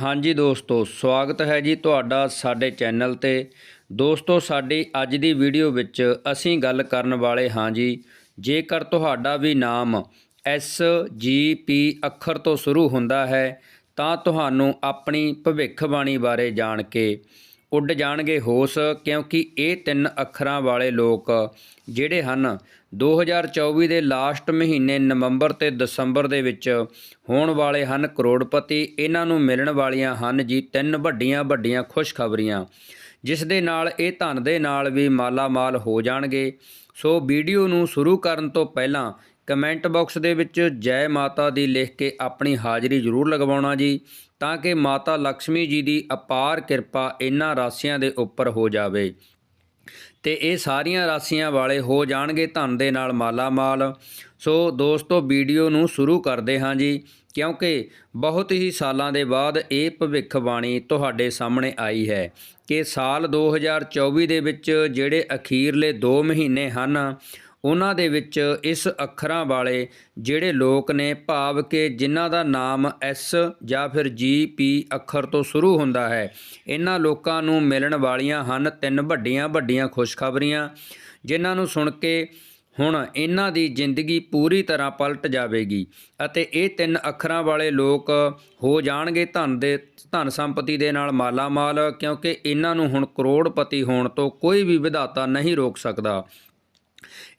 ਹਾਂਜੀ ਦੋਸਤੋ, ਸਵਾਗਤ ਹੈ ਜੀ ਤੁਹਾਡਾ ਸਾਡੇ ਚੈਨਲ ਤੇ। ਦੋਸਤੋ, ਸਾਡੀ ਅੱਜ ਦੀ ਵੀਡੀਓ ਵਿੱਚ ਅਸੀਂ ਗੱਲ ਕਰਨ ਵਾਲੇ ਹਾਂ ਜੀ, ਜੇਕਰ ਤੁਹਾਡਾ ਵੀ ਨਾਮ ਐਸ ਜੀ ਪੀ ਅੱਖਰ ਤੋਂ ਸ਼ੁਰੂ ਹੁੰਦਾ ਹੈ, ਤਾਂ ਤੁਹਾਨੂੰ ਆਪਣੀ ਭਵਿੱਖਬਾਣੀ ਬਾਰੇ ਜਾਣ ਕੇ ਉੱਡ ਜਾਣਗੇ ਹੋਸ਼, ਕਿਉਂਕਿ ਇਹ ਤਿੰਨ ਅੱਖਰਾਂ ਵਾਲੇ ਲੋਕ, ਜਿਹੜੇ ਹਨ 2024 ਦੇ ਲਾਸਟ ਮਹੀਨੇ ਨਵੰਬਰ ਤੇ ਦਸੰਬਰ ਦੇ ਵਿੱਚ ਹੋਣ ਵਾਲੇ ਹਨ ਕਰੋੜਪਤੀ। ਇਹਨਾਂ ਨੂੰ ਮਿਲਣ ਵਾਲੀਆਂ ਹਨ ਜੀ ਤਿੰਨ ਵੱਡੀਆਂ ਵੱਡੀਆਂ ਖੁਸ਼ਖਬਰੀਆਂ, ਜਿਸ ਦੇ ਨਾਲ ਇਹ ਧਨ ਦੇ ਨਾਲ ਵੀ ਮਾਲਾ ਮਾਲ ਹੋ ਜਾਣਗੇ। ਸੋ ਵੀਡੀਓ ਨੂੰ ਸ਼ੁਰੂ ਕਰਨ ਤੋਂ ਪਹਿਲਾਂ ਕਮੈਂਟ ਬਾਕਸ ਦੇ ਵਿੱਚ ਜੈ ਮਾਤਾ ਦੀ ਲਿਖ ਕੇ ਆਪਣੀ ਹਾਜ਼ਰੀ ਜ਼ਰੂਰ ਲਗਵਾਉਣਾ ਜੀ, ਤਾਂ ਕਿ ਮਾਤਾ ਲక్ష్ਮੀ ਜੀ ਦੀ ਅਪਾਰ ਕਿਰਪਾ ਇਹਨਾਂ ਰਾਸ਼ੀਆਂ ਦੇ ਉੱਪਰ ਹੋ ਜਾਵੇ। ਤੇ ਇਹ ਸਾਰੀਆਂ ਰਾਸ਼ੀਆਂ ਵਾਲੇ ਹੋ ਜਾਣਗੇ ਧਨ ਦੇ ਨਾਲ ਮਾਲਾ ਮਾਲ ਸੋ ਦੋਸਤੋ, ਵੀਡੀਓ ਨੂੰ ਸ਼ੁਰੂ ਕਰਦੇ ਹਾਂ ਜੀ, ਕਿਉਂਕਿ ਬਹੁਤ ਹੀ ਸਾਲਾਂ ਦੇ ਬਾਅਦ ਇਹ ਭਵਿੱਖਬਾਣੀ ਤੁਹਾਡੇ ਸਾਹਮਣੇ ਆਈ ਹੈ ਕਿ ਸਾਲ 2024 ਦੇ ਵਿੱਚ ਜਿਹੜੇ ਅਖੀਰਲੇ 2 ਮਹੀਨੇ ਹਨ ਉਹਨਾਂ ਦੇ ਵਿੱਚ ਇਸ ਅੱਖਰਾਂ ਵਾਲੇ ਜਿਹੜੇ ਲੋਕ ਨੇ, ਭਾਵ ਕਿ ਜਿਨ੍ਹਾਂ ਦਾ ਨਾਮ ਐਸ ਜਾਂ ਫਿਰ ਜੀ, ਪੀ ਅੱਖਰ ਤੋਂ ਸ਼ੁਰੂ ਹੁੰਦਾ ਹੈ। ਇਹਨਾਂ ਲੋਕਾਂ ਨੂੰ ਮਿਲਣ ਵਾਲੀਆਂ ਹਨ ਤਿੰਨ ਵੱਡੀਆਂ ਵੱਡੀਆਂ ਖੁਸ਼ਖਬਰੀਆਂ, ਜਿਨ੍ਹਾਂ ਨੂੰ ਸੁਣ ਕੇ ਹੁਣ ਇਹਨਾਂ ਦੀ ਜ਼ਿੰਦਗੀ ਪੂਰੀ ਤਰ੍ਹਾਂ ਪਲਟ ਜਾਵੇਗੀ ਅਤੇ ਇਹ ਤਿੰਨ ਅੱਖਰਾਂ ਵਾਲੇ ਲੋਕ ਹੋ ਜਾਣਗੇ ਧਨ ਦੇ, ਧਨ ਸੰਪਤੀ ਦੇ ਨਾਲ ਮਾਲਾ ਮਾਲ ਕਿਉਂਕਿ ਇਹਨਾਂ ਨੂੰ ਹੁਣ ਕਰੋੜਪਤੀ ਹੋਣ ਤੋਂ ਕੋਈ ਵੀ ਵਿਧਾਤਾ ਨਹੀਂ ਰੋਕ ਸਕਦਾ।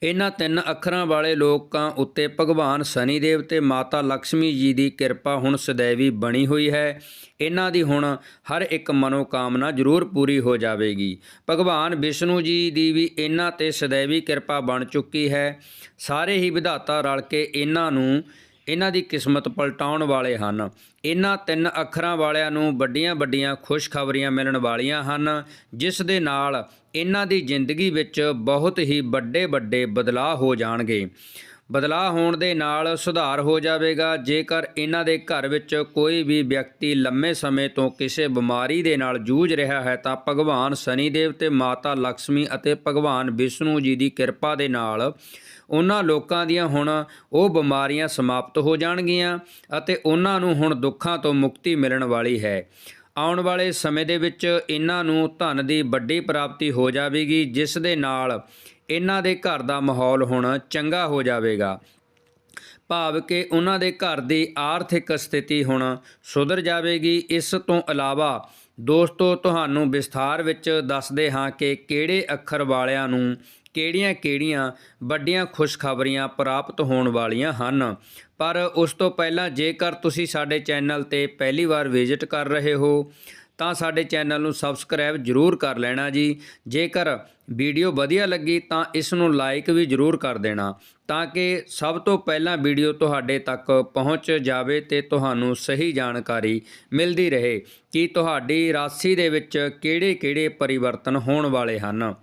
ਇਹਨਾਂ ਤਿੰਨ ਅੱਖਰਾਂ ਵਾਲੇ ਲੋਕਾਂ ਉੱਤੇ ਭਗਵਾਨ ਸਨੀ ਦੇਵ ਤੇ ਮਾਤਾ ਲక్ష్ਮੀ ਜੀ ਦੀ ਕਿਰਪਾ ਹੁਣ ਸਦੈਵੀ ਬਣੀ ਹੋਈ ਹੈ। ਇਹਨਾਂ ਦੀ ਹੁਣ ਹਰ ਇੱਕ ਮਨੋਕਾਮਨਾ ਜ਼ਰੂਰ ਪੂਰੀ ਹੋ ਜਾਵੇਗੀ। ਭਗਵਾਨ ਵਿਸ਼ਨੂੰ ਜੀ ਦੀ ਵੀ ਇਹਨਾਂ ਤੇ ਸਦੈਵੀ ਕਿਰਪਾ ਬਣ ਚੁੱਕੀ ਹੈ। ਸਾਰੇ ਹੀ ਵਿਧਾਤਾ ਰਲ ਕੇ ਇਹਨਾਂ ਨੂੰ ਇਹਨਾਂ ਦੀ ਕਿਸਮਤ ਪਲਟਾਉਣ ਵਾਲੇ ਹਨ। ਇਹਨਾਂ ਤਿੰਨ ਅੱਖਰਾਂ ਵਾਲਿਆਂ ਨੂੰ ਵੱਡੀਆਂ ਵੱਡੀਆਂ ਖੁਸ਼ਖਬਰੀਆਂ ਮਿਲਣ ਵਾਲੀਆਂ ਹਨ, ਜਿਸ ਦੇ ਨਾਲ ਇਹਨਾਂ ਦੀ ਜ਼ਿੰਦਗੀ ਵਿੱਚ ਬਹੁਤ ਹੀ ਵੱਡੇ ਵੱਡੇ ਬਦਲਾਅ ਹੋ ਜਾਣਗੇ। ਬਦਲਾਅ ਹੋਣ ਦੇ ਨਾਲ ਸੁਧਾਰ ਹੋ ਜਾਵੇਗਾ। ਜੇਕਰ ਇਹਨਾਂ ਦੇ ਘਰ ਵਿੱਚ ਕੋਈ ਵੀ ਵਿਅਕਤੀ ਲੰਮੇ ਸਮੇਂ ਤੋਂ ਕਿਸੇ ਬਿਮਾਰੀ ਦੇ ਨਾਲ ਜੂਝ ਰਿਹਾ ਹੈ, ਤਾਂ ਭਗਵਾਨ ਸ਼ਨੀ ਦੇਵ ਤੇ ਮਾਤਾ ਲక్ష్ਮੀ ਅਤੇ ਭਗਵਾਨ ਵਿਸ਼ਨੂੰ ਜੀ ਦੀ ਕਿਰਪਾ ਦੇ ਨਾਲ ਉਹਨਾਂ ਲੋਕਾਂ ਦੀਆਂ ਹੁਣ ਉਹ ਬਿਮਾਰੀਆਂ ਸਮਾਪਤ ਹੋ ਜਾਣਗੀਆਂ ਅਤੇ ਉਹਨਾਂ ਨੂੰ ਹੁਣ ਦੁੱਖਾਂ ਤੋਂ ਮੁਕਤੀ ਮਿਲਣ ਵਾਲੀ ਹੈ। ਆਉਣ ਵਾਲੇ ਸਮੇਂ ਦੇ ਵਿੱਚ ਇਹਨਾਂ ਨੂੰ ਧਨ ਦੀ ਵੱਡੀ ਪ੍ਰਾਪਤੀ ਹੋ ਜਾਵੇਗੀ, ਜਿਸ ਦੇ ਨਾਲ ਇਹਨਾਂ ਦੇ ਘਰ ਦਾ ਮਾਹੌਲ ਹੁਣ ਚੰਗਾ ਹੋ ਜਾਵੇਗਾ। ਭਾਵ ਕਿ ਉਹਨਾਂ ਦੇ ਘਰ ਦੀ ਆਰਥਿਕ ਸਥਿਤੀ ਹੁਣ ਸੁਧਰ ਜਾਵੇਗੀ। ਇਸ ਤੋਂ ਇਲਾਵਾ ਦੋਸਤੋ, ਤੁਹਾਨੂੰ ਵਿਸਥਾਰ ਵਿੱਚ ਦੱਸਦੇ ਹਾਂ ਕਿ ਕਿਹੜੇ ਅੱਖਰ ਵਾਲਿਆਂ ਨੂੰ ਕਿਹੜੀਆਂ-ਕਿਹੜੀਆਂ ਵੱਡੀਆਂ ਖੁਸ਼ਖਬਰੀਆਂ ਪ੍ਰਾਪਤ ਹੋਣ ਵਾਲੀਆਂ ਹਨ। ਪਰ ਉਸ ਤੋਂ ਪਹਿਲਾਂ ਜੇਕਰ ਤੁਸੀਂ ਸਾਡੇ ਚੈਨਲ ਤੇ ਪਹਿਲੀ ਵਾਰ ਵਿਜ਼ਿਟ ਕਰ ਰਹੇ ਹੋ, ਤਾਂ ਸਾਡੇ ਚੈਨਲ ਨੂੰ ਸਬਸਕ੍ਰਾਈਬ ਜ਼ਰੂਰ ਕਰ ਲੈਣਾ ਜੀ। ਜੇਕਰ ਵੀਡੀਓ ਵਧੀਆ ਲੱਗੀ, ਤਾਂ ਇਸ ਨੂੰ ਲਾਈਕ ਵੀ ਜ਼ਰੂਰ ਕਰ ਦੇਣਾ, ਤਾਂ ਕਿ ਸਭ ਤੋਂ ਪਹਿਲਾਂ ਵੀਡੀਓ ਤੁਹਾਡੇ ਤੱਕ ਪਹੁੰਚ ਜਾਵੇ ਤੇ ਤੁਹਾਨੂੰ ਸਹੀ ਜਾਣਕਾਰੀ ਮਿਲਦੀ ਰਹੇ ਕਿ ਤੁਹਾਡੀ ਰਾਸ਼ੀ ਦੇ ਵਿੱਚ ਕਿਹੜੇ-ਕਿਹੜੇ ਪਰਿਵਰਤਨ ਹੋਣ ਵਾਲੇ ਹਨ।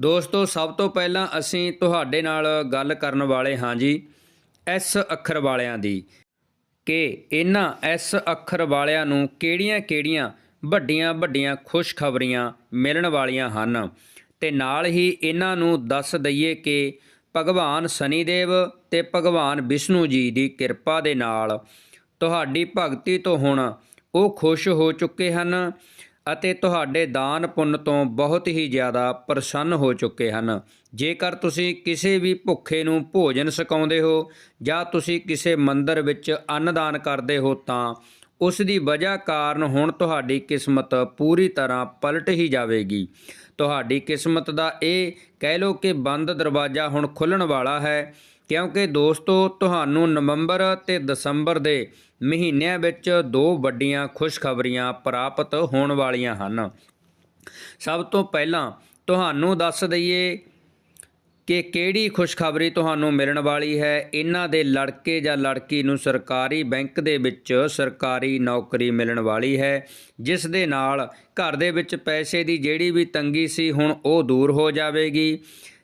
ਦੋਸਤੋ, ਸਭ ਤੋਂ ਪਹਿਲਾਂ ਅਸੀਂ ਤੁਹਾਡੇ ਨਾਲ ਗੱਲ ਕਰਨ ਵਾਲੇ ਹਾਂ ਜੀ ਐਸ ਅੱਖਰ ਵਾਲਿਆਂ ਦੀ ਕਿ ਇਹਨਾਂ ਐਸ ਅੱਖਰ ਵਾਲਿਆਂ ਨੂੰ ਕਿਹੜੀਆਂ-ਕਿਹੜੀਆਂ ਵੱਡੀਆਂ ਵੱਡੀਆਂ ਖੁਸ਼ਖਬਰੀਆਂ ਮਿਲਣ ਵਾਲੀਆਂ ਹਨ ਤੇ ਨਾਲ ਹੀ ਇਹਨਾਂ ਨੂੰ ਦੱਸ ਦਈਏ ਕਿ ਭਗਵਾਨ ਸ਼ਨੀਦੇਵ ਤੇ ਭਗਵਾਨ ਵਿਸ਼ਨੂੰ ਜੀ ਦੀ ਕਿਰਪਾ ਦੇ ਨਾਲ ਤੁਹਾਡੀ ਭਗਤੀ ਤੋਂ ਹੁਣ ਉਹ ਖੁਸ਼ ਹੋ ਚੁੱਕੇ ਹਨ ਅਤੇ ਤੁਹਾਡੇ ਦਾਨ ਪੁੰਨ ਤੋਂ ਬਹੁਤ ਹੀ ਜ਼ਿਆਦਾ ਪ੍ਰਸੰਨ ਹੋ ਚੁੱਕੇ ਹਨ। ਜੇਕਰ ਤੁਸੀਂ ਕਿਸੇ ਵੀ ਭੁੱਖੇ ਨੂੰ ਭੋਜਨ ਛਕਾਉਂਦੇ ਹੋ ਜਾਂ ਤੁਸੀਂ ਕਿਸੇ ਮੰਦਰ ਵਿੱਚ ਅੰਨਦਾਨ ਕਰਦੇ ਹੋ ਤਾਂ ਉਸ ਦੀ ਵਜ੍ਹਾ ਕਾਰਨ ਹੁਣ ਤੁਹਾਡੀ ਕਿਸਮਤ ਪੂਰੀ ਤਰ੍ਹਾਂ ਪਲਟ ਹੀ ਜਾਵੇਗੀ। ਤੁਹਾਡੀ ਕਿਸਮਤ ਦਾ ਇਹ ਕਹਿ ਲਓ ਕਿ ਬੰਦ ਦਰਵਾਜ਼ਾ ਹੁਣ ਖੁੱਲਣ ਵਾਲਾ ਹੈ, ਕਿਉਂਕਿ ਦੋਸਤੋ, ਤੁਹਾਨੂੰ ਨਵੰਬਰ ਤੇ ਦਸੰਬਰ ਦੇ ਮਹੀਨਿਆਂ ਵਿੱਚ ਦੋ ਵੱਡੀਆਂ ਖੁਸ਼ਖਬਰੀਆਂ ਪ੍ਰਾਪਤ ਹੋਣ ਵਾਲੀਆਂ ਹਨ। ਸਭ ਤੋਂ ਪਹਿਲਾਂ ਤੁਹਾਨੂੰ ਦੱਸ ਦਈਏ ਕਿ ਕਿਹੜੀ ਖੁਸ਼ਖਬਰੀ ਤੁਹਾਨੂੰ ਮਿਲਣ ਵਾਲੀ ਹੈ? ਇਹਨਾਂ ਦੇ ਲੜਕੇ ਜਾਂ ਲੜਕੀ ਨੂੰ ਸਰਕਾਰੀ ਬੈਂਕ ਦੇ ਵਿੱਚ ਸਰਕਾਰੀ ਨੌਕਰੀ ਮਿਲਣ ਵਾਲੀ ਹੈ, ਜਿਸ ਦੇ ਨਾਲ ਘਰ ਦੇ ਵਿੱਚ ਪੈਸੇ ਦੀ ਜਿਹੜੀ ਵੀ ਤੰਗੀ ਸੀ ਹੁਣ ਉਹ ਦੂਰ ਹੋ ਜਾਵੇਗੀ,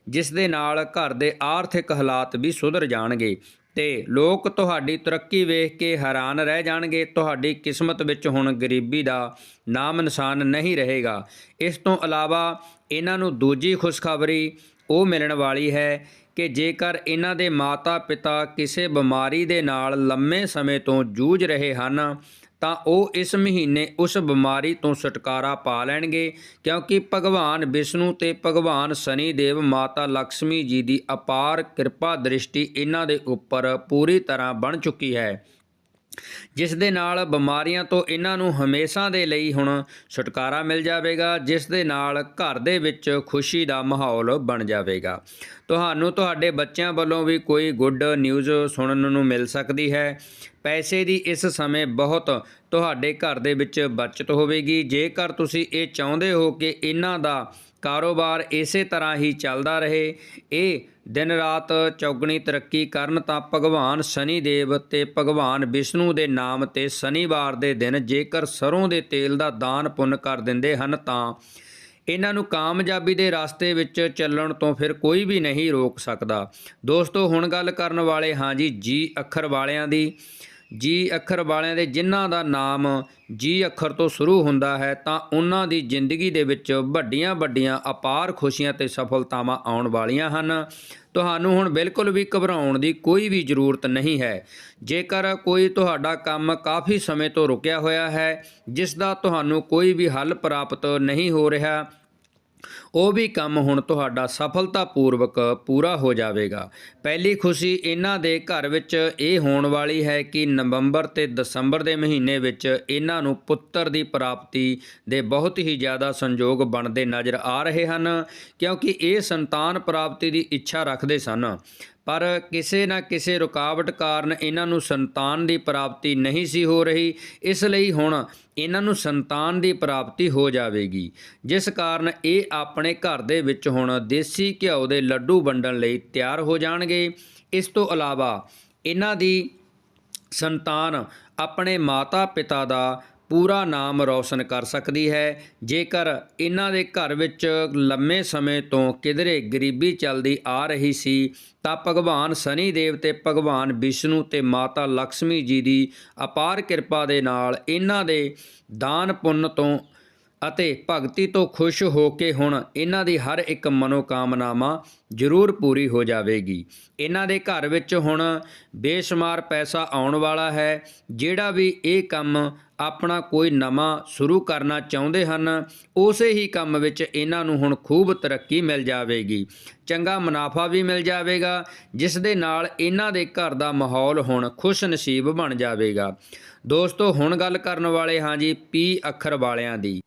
ਜਿਸ ਦੇ ਨਾਲ ਘਰ ਦੇ ਆਰਥਿਕ ਹਾਲਾਤ ਵੀ ਸੁਧਰ ਜਾਣਗੇ। ਤੇ ਲੋਕ ਤੁਹਾਡੀ ਤਰੱਕੀ ਵੇਖ ਕੇ ਹੈਰਾਨ ਰਹਿ ਜਾਣਗੇ, ਤੁਹਾਡੀ ਕਿਸਮਤ ਵਿੱਚ ਹੁਣ ਗਰੀਬੀ ਦਾ ਨਾਮ ਨਿਸ਼ਾਨ ਨਹੀਂ ਰਹੇਗਾ। ਇਸ ਤੋਂ ਇਲਾਵਾ ਇਹਨਾਂ ਨੂੰ ਦੂਜੀ ਖੁਸ਼ਖਬਰੀ ਉਹ ਮਿਲਣ ਵਾਲੀ ਹੈ ਕਿ ਜੇਕਰ ਇਹਨਾਂ ਦੇ ਮਾਤਾ-ਪਿਤਾ ਕਿਸੇ ਬਿਮਾਰੀ ਦੇ ਨਾਲ ਲੰਮੇ ਸਮੇਂ ਤੋਂ ਜੂਝ ਰਹੇ ਹਨ ਤਾਂ ਉਹ ਇਸ ਮਹੀਨੇ ਉਸ ਬਿਮਾਰੀ ਤੋਂ ਛੁਟਕਾਰਾ ਪਾ ਲੈਣਗੇ, ਕਿਉਂਕਿ ਭਗਵਾਨ ਵਿਸ਼ਨੂੰ ਤੇ ਭਗਵਾਨ ਸ਼ਨੀ ਦੇਵ ਮਾਤਾ ਲక్ష్ਮੀ ਜੀ ਦੀ ਅਪਾਰ ਕਿਰਪਾ ਦ੍ਰਿਸ਼ਟੀ ਇਹਨਾਂ ਦੇ ਉੱਪਰ ਪੂਰੀ ਤਰ੍ਹਾਂ ਬਣ ਚੁੱਕੀ ਹੈ। ਜਿਸ ਦੇ ਨਾਲ ਬਿਮਾਰੀਆਂ ਤੋਂ ਇਹਨਾਂ ਨੂੰ ਹਮੇਸ਼ਾ ਦੇ ਲਈ ਹੁਣ ਛੁਟਕਾਰਾ ਮਿਲ ਜਾਵੇਗਾ, ਜਿਸ ਦੇ ਨਾਲ ਘਰ ਦੇ ਵਿੱਚ ਖੁਸ਼ੀ ਦਾ ਮਾਹੌਲ ਬਣ ਜਾਵੇਗਾ। ਤੁਹਾਨੂੰ ਤੁਹਾਡੇ ਬੱਚਿਆਂ ਵੱਲੋਂ ਵੀ ਕੋਈ ਗੁੱਡ ਨਿਊਜ਼ ਸੁਣਨ ਨੂੰ ਮਿਲ ਸਕਦੀ ਹੈ। ਪੈਸੇ ਦੀ ਇਸ ਸਮੇਂ ਬਹੁਤ ਤੁਹਾਡੇ ਘਰ ਦੇ ਵਿੱਚ ਬਚਤ ਹੋਵੇਗੀ। ਜੇਕਰ ਤੁਸੀਂ ਇਹ ਚਾਹੁੰਦੇ ਹੋ ਕਿ ਇਹਨਾਂ ਦਾ ਕਾਰੋਬਾਰ ਇਸੇ ਤਰ੍ਹਾਂ ਹੀ ਚੱਲਦਾ ਰਹੇ। ਇਹ ਦਿਨ ਰਾਤ ਚੌਗਣੀ ਤਰੱਕੀ ਕਰਨ ਤਾਂ ਭਗਵਾਨ ਸ਼ਨੀ ਦੇਵ ਤੇ ਭਗਵਾਨ ਵਿਸ਼ਨੂੰ ਦੇ ਨਾਮ ਤੇ ਸ਼ਨੀਵਾਰ ਦੇ ਦਿਨ ਜੇਕਰ ਸਰੋਂ ਦੇ ਤੇਲ ਦਾ ਦਾਨ ਪੁੰਨ ਕਰ ਦਿੰਦੇ ਹਨ ਤਾਂ ਇਹਨਾਂ ਨੂੰ ਕਾਮਯਾਬੀ ਦੇ ਰਸਤੇ ਵਿੱਚ ਚੱਲਣ ਤੋਂ ਫਿਰ ਕੋਈ ਵੀ ਨਹੀਂ ਰੋਕ ਸਕਦਾ। ਦੋਸਤੋ, ਹੁਣ ਗੱਲ ਕਰਨ ਵਾਲੇ ਹਾਂ ਜੀ ਜੀ ਅੱਖਰ ਵਾਲਿਆਂ ਦੀ। ਜੀ ਅੱਖਰ ਵਾਲਿਆਂ ਦੇ ਜਿਨ੍ਹਾਂ ਦਾ ਨਾਮ ਜੀ ਅੱਖਰ ਤੋਂ ਸ਼ੁਰੂ ਹੁੰਦਾ ਹੈ, ਤਾਂ ਉਹਨਾਂ ਦੀ ਜ਼ਿੰਦਗੀ ਦੇ ਵਿੱਚ ਵੱਡੀਆਂ ਵੱਡੀਆਂ ਅਪਾਰ ਖੁਸ਼ੀਆਂ ਤੇ ਸਫਲਤਾਵਾਂ ਆਉਣ ਵਾਲੀਆਂ ਹਨ। ਤੁਹਾਨੂੰ ਹੁਣ ਬਿਲਕੁਲ ਵੀ ਘਬਰਾਉਣ ਦੀ ਕੋਈ ਵੀ ਜ਼ਰੂਰਤ ਨਹੀਂ ਹੈ। ਜੇਕਰ ਕੋਈ ਤੁਹਾਡਾ ਕੰਮ ਕਾਫੀ ਸਮੇਂ ਤੋਂ ਰੁਕਿਆ ਹੋਇਆ ਹੈ, ਜਿਸ ਦਾ ਤੁਹਾਨੂੰ ਕੋਈ ਵੀ ਹੱਲ ਪ੍ਰਾਪਤ ਨਹੀਂ ਹੋ ਰਿਹਾ ਉਹ ਵੀ ਕੰਮ ਹੁਣ ਤੁਹਾਡਾ ਸਫਲਤਾਪੂਰਵਕ ਪੂਰਾ ਹੋ ਜਾਵੇਗਾ। ਪਹਿਲੀ ਖੁਸ਼ੀ ਇਹਨਾਂ ਦੇ ਘਰ ਵਿੱਚ ਇਹ ਹੋਣ ਵਾਲੀ ਹੈ ਕਿ ਨਵੰਬਰ ਤੇ ਦਸੰਬਰ ਦੇ ਮਹੀਨੇ ਵਿੱਚ ਇਹਨਾਂ ਨੂੰ ਪੁੱਤਰ ਦੀ ਪ੍ਰਾਪਤੀ ਦੇ ਬਹੁਤ ਹੀ ਜ਼ਿਆਦਾ ਸੰਯੋਗ ਬਣਦੇ ਨਜ਼ਰ ਆ ਰਹੇ ਹਨ, ਕਿਉਂਕਿ ਇਹ ਸੰਤਾਨ ਪ੍ਰਾਪਤੀ ਦੀ ਇੱਛਾ ਰੱਖਦੇ ਸਨ। ਪਰ ਕਿਸੇ ਨਾ ਕਿਸੇ ਰੁਕਾਵਟ ਕਾਰਨ ਇਹਨਾਂ ਨੂੰ ਸੰਤਾਨ ਦੀ ਪ੍ਰਾਪਤੀ ਨਹੀਂ ਸੀ ਹੋ ਰਹੀ, ਇਸ ਲਈ ਹੁਣ ਇਹਨਾਂ ਨੂੰ ਸੰਤਾਨ ਦੀ ਪ੍ਰਾਪਤੀ ਹੋ ਜਾਵੇਗੀ। ਜਿਸ ਕਾਰਨ ਇਹ ਆਪਣੇ ਘਰ ਦੇ ਵਿੱਚ ਹੁਣ ਦੇਸੀ ਘਿਓ ਦੇ ਲੱਡੂ ਵੰਡਣ ਲਈ ਤਿਆਰ ਹੋ ਜਾਣਗੇ। ਇਸ ਤੋਂ ਇਲਾਵਾ ਇਹਨਾਂ ਦੀ ਸੰਤਾਨ ਆਪਣੇ ਮਾਤਾ-ਪਿਤਾ ਦਾ ਪੂਰਾ ਨਾਮ ਰੌਸ਼ਨ ਕਰ ਸਕਦੀ ਹੈ। ਜੇਕਰ ਇਹਨਾਂ ਦੇ ਘਰ ਵਿੱਚ ਲੰਮੇ ਸਮੇਂ ਤੋਂ ਕਿਧਰੇ ਗਰੀਬੀ ਚੱਲਦੀ ਆ ਰਹੀ ਸੀ, ਤਾਂ ਭਗਵਾਨ ਸ਼ਨੀ ਦੇਵ ਤੇ ਭਗਵਾਨ ਵਿਸ਼ਨੂੰ ਤੇ ਮਾਤਾ ਲక్ష్ਮੀ ਜੀ ਦੀ ਅਪਾਰ ਕਿਰਪਾ ਦੇ ਨਾਲ ਇਹਨਾਂ ਦੇ ਦਾਨ ਪੁੰਨ ਤੋਂ ਅਤੇ ਭਗਤੀ ਤੋਂ ਖੁਸ਼ ਹੋ ਕੇ ਹੁਣ ਇਹਨਾਂ ਦੀ ਹਰ ਇੱਕ ਮਨੋਕਾਮਨਾਵਾਂ ਜ਼ਰੂਰ ਪੂਰੀ ਹੋ ਜਾਵੇਗੀ। ਇਹਨਾਂ ਦੇ ਘਰ ਵਿੱਚ ਹੁਣ ਬੇਸ਼ੁਮਾਰ ਪੈਸਾ ਆਉਣ ਵਾਲਾ ਹੈ। ਜਿਹੜਾ ਵੀ ਇਹ ਕੰਮ ਆਪਣਾ ਕੋਈ ਨਵਾਂ ਸ਼ੁਰੂ ਕਰਨਾ ਚਾਹੁੰਦੇ ਹਨ, ਉਸੇ ਹੀ ਕੰਮ ਵਿੱਚ ਇਹਨਾਂ ਨੂੰ ਹੁਣ ਖੂਬ ਤਰੱਕੀ ਮਿਲ ਜਾਵੇਗੀ। ਚੰਗਾ ਮੁਨਾਫਾ ਵੀ ਮਿਲ ਜਾਵੇਗਾ, ਜਿਸ ਦੇ ਨਾਲ ਇਹਨਾਂ ਦੇ ਘਰ ਦਾ ਮਾਹੌਲ ਹੁਣ ਖੁਸ਼ ਨਸੀਬ ਬਣ ਜਾਵੇਗਾ। ਦੋਸਤੋ, ਹੁਣ ਗੱਲ ਕਰਨ ਵਾਲੇ ਹਾਂ ਜੀ ਪੀ ਅੱਖਰ ਵਾਲਿਆਂ ਦੀ।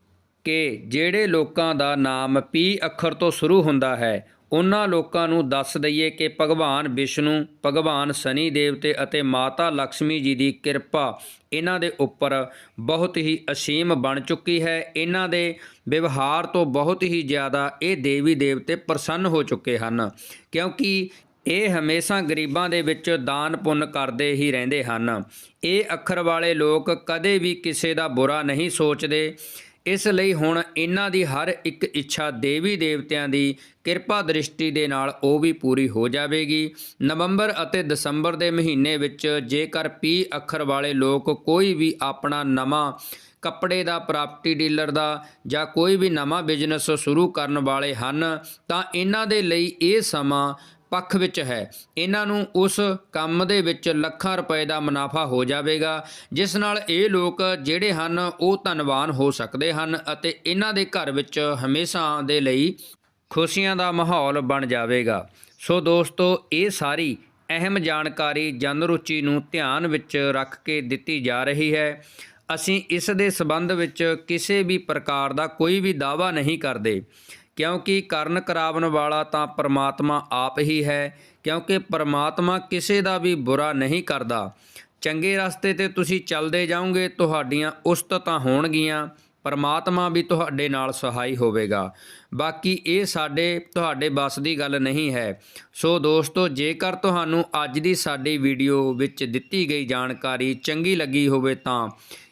ਕਿ ਜਿਹੜੇ ਲੋਕਾਂ ਦਾ ਨਾਮ ਪੀ ਅੱਖਰ ਤੋਂ ਸ਼ੁਰੂ ਹੁੰਦਾ ਹੈ, ਉਹਨਾਂ ਲੋਕਾਂ ਨੂੰ ਦੱਸ ਦਈਏ ਕਿ ਭਗਵਾਨ ਵਿਸ਼ਨੂੰ, ਭਗਵਾਨ ਸ਼ਨੀ ਦੇਵਤੇ ਅਤੇ ਮਾਤਾ ਲక్ష్ਮੀ ਜੀ ਦੀ ਕਿਰਪਾ ਇਹਨਾਂ ਦੇ ਉੱਪਰ ਬਹੁਤ ਹੀ ਅਸੀਮ ਬਣ ਚੁੱਕੀ ਹੈ। ਇਹਨਾਂ ਦੇ ਵਿਵਹਾਰ ਤੋਂ ਬਹੁਤ ਹੀ ਜ਼ਿਆਦਾ ਇਹ ਦੇਵੀ ਦੇਵਤੇ ਪ੍ਰਸੰਨ ਹੋ ਚੁੱਕੇ ਹਨ, ਕਿਉਂਕਿ ਇਹ ਹਮੇਸ਼ਾ ਗਰੀਬਾਂ ਦੇ ਵਿੱਚ ਦਾਨ ਪੁੰਨ ਕਰਦੇ ਹੀ ਰਹਿੰਦੇ ਹਨ। ਇਹ ਅੱਖਰ ਵਾਲੇ ਲੋਕ ਕਦੇ ਵੀ ਕਿਸੇ ਦਾ ਬੁਰਾ ਨਹੀਂ ਸੋਚਦੇ। ਇਸ ਲਈ ਹੁਣ ਇਹਨਾਂ ਦੀ ਹਰ ਇੱਕ ਇੱਛਾ ਦੇਵੀ ਦੇਵਤਿਆਂ ਦੀ ਕਿਰਪਾ ਦ੍ਰਿਸ਼ਟੀ ਦੇ ਨਾਲ ਉਹ ਵੀ ਪੂਰੀ ਹੋ ਜਾਵੇਗੀ। ਨਵੰਬਰ ਅਤੇ ਦਸੰਬਰ ਦੇ ਮਹੀਨੇ ਵਿੱਚ ਜੇਕਰ ਪੀ ਅੱਖਰ ਵਾਲੇ ਲੋਕ ਕੋਈ ਵੀ ਆਪਣਾ ਨਵਾਂ ਕੱਪੜੇ ਦਾ ਪ੍ਰਾਪਰਟੀ ਡੀਲਰ ਦਾ ਜਾਂ ਕੋਈ ਵੀ ਨਵਾਂ ਬਿਜ਼ਨਸ ਸ਼ੁਰੂ ਕਰਨ ਵਾਲੇ ਹਨ, ਤਾਂ ਇਹਨਾਂ ਦੇ ਲਈ ਇਹ ਸਮਾਂ ਪੱਖ ਵਿੱਚ ਹੈ। ਇਹਨਾਂ ਨੂੰ ਉਸ ਕੰਮ ਦੇ ਵਿੱਚ ਲੱਖਾਂ ਰੁਪਏ ਦਾ ਮੁਨਾਫਾ ਹੋ ਜਾਵੇਗਾ, ਜਿਸ ਨਾਲ ਇਹ ਲੋਕ ਜਿਹੜੇ ਹਨ, ਉਹ ਧਨਵਾਨ ਹੋ ਸਕਦੇ ਹਨ ਅਤੇ ਇਹਨਾਂ ਦੇ ਘਰ ਵਿੱਚ ਹਮੇਸ਼ਾ ਦੇ ਲਈ ਖੁਸ਼ੀਆਂ ਦਾ ਮਾਹੌਲ ਬਣ ਜਾਵੇਗਾ। ਸੋ ਦੋਸਤੋ, ਇਹ ਸਾਰੀ ਅਹਿਮ ਜਾਣਕਾਰੀ ਜਨ ਰੁਚੀ ਨੂੰ ਧਿਆਨ ਵਿੱਚ ਰੱਖ ਕੇ ਦਿੱਤੀ ਜਾ ਰਹੀ ਹੈ। ਅਸੀਂ ਇਸ ਦੇ ਸਬੰਧ ਵਿੱਚ ਕਿਸੇ ਵੀ ਪ੍ਰਕਾਰ ਦਾ ਕੋਈ ਵੀ ਦਾਅਵਾ ਨਹੀਂ ਕਰਦੇ। ਕਿਉਂਕਿ ਕਰਨ ਕਰਾਵਣ ਵਾਲਾ ਤਾਂ ਪਰਮਾਤਮਾ ਆਪ ਹੀ ਹੈ, ਕਿਉਂਕਿ ਪਰਮਾਤਮਾ ਕਿਸੇ ਦਾ ਵੀ ਬੁਰਾ ਨਹੀਂ ਕਰਦਾ। ਚੰਗੇ ਰਸਤੇ ਤੇ ਤੁਸੀਂ ਚੱਲਦੇ ਜਾਓਗੇ, ਤੁਹਾਡੀਆਂ ਉਸਤਤਾਂ ਹੋਣਗੀਆਂ, ਪਰਮਾਤਮਾ ਵੀ ਤੁਹਾਡੇ ਨਾਲ ਸਹਾਈ ਹੋਵੇਗਾ। ਬਾਕੀ ਇਹ ਸਾਡੇ, ਤੁਹਾਡੇ ਬਸ ਦੀ ਗੱਲ ਨਹੀਂ ਹੈ। ਸੋ ਦੋਸਤੋ, ਜੇਕਰ ਤੁਹਾਨੂੰ ਅੱਜ ਦੀ ਸਾਡੀ ਵੀਡੀਓ ਵਿੱਚ ਦਿੱਤੀ ਗਈ ਜਾਣਕਾਰੀ ਚੰਗੀ ਲੱਗੀ ਹੋਵੇ ਤਾਂ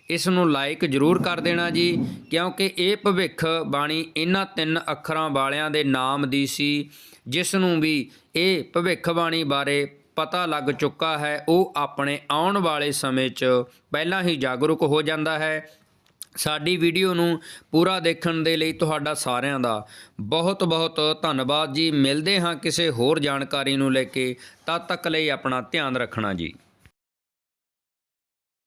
ਇਸ ਨੂੰ ਲਾਈਕ ਜ਼ਰੂਰ ਕਰ ਦੇਣਾ ਜੀ, ਕਿਉਂਕਿ ਇਹ ਭਵਿੱਖ ਬਾਣੀ ਇਹਨਾਂ ਤਿੰਨ ਅੱਖਰਾਂ ਵਾਲਿਆਂ ਦੇ ਨਾਮ ਦੀ ਸੀ ਜਿਸ ਨੂੰ ਵੀ ਇਹ ਭਵਿੱਖ ਬਾਣੀ ਬਾਰੇ ਪਤਾ ਲੱਗ ਚੁੱਕਾ ਹੈ, ਉਹ ਆਪਣੇ ਆਉਣ ਵਾਲੇ ਸਮੇਂ 'ਚ ਪਹਿਲਾਂ ਹੀ ਜਾਗਰੂਕ ਹੋ ਜਾਂਦਾ ਹੈ। ਸਾਡੀ ਵੀਡੀਓ ਨੂੰ ਪੂਰਾ ਦੇਖਣ ਦੇ ਲਈ ਤੁਹਾਡਾ ਸਾਰਿਆਂ ਦਾ ਬਹੁਤ ਬਹੁਤ ਧੰਨਵਾਦ ਜੀ। ਮਿਲਦੇ ਹਾਂ ਕਿਸੇ ਹੋਰ ਜਾਣਕਾਰੀ ਨੂੰ ਲੈ ਕੇ। ਤਦ ਤੱਕ ਲਈ ਆਪਣਾ ਧਿਆਨ ਰੱਖਣਾ ਜੀ।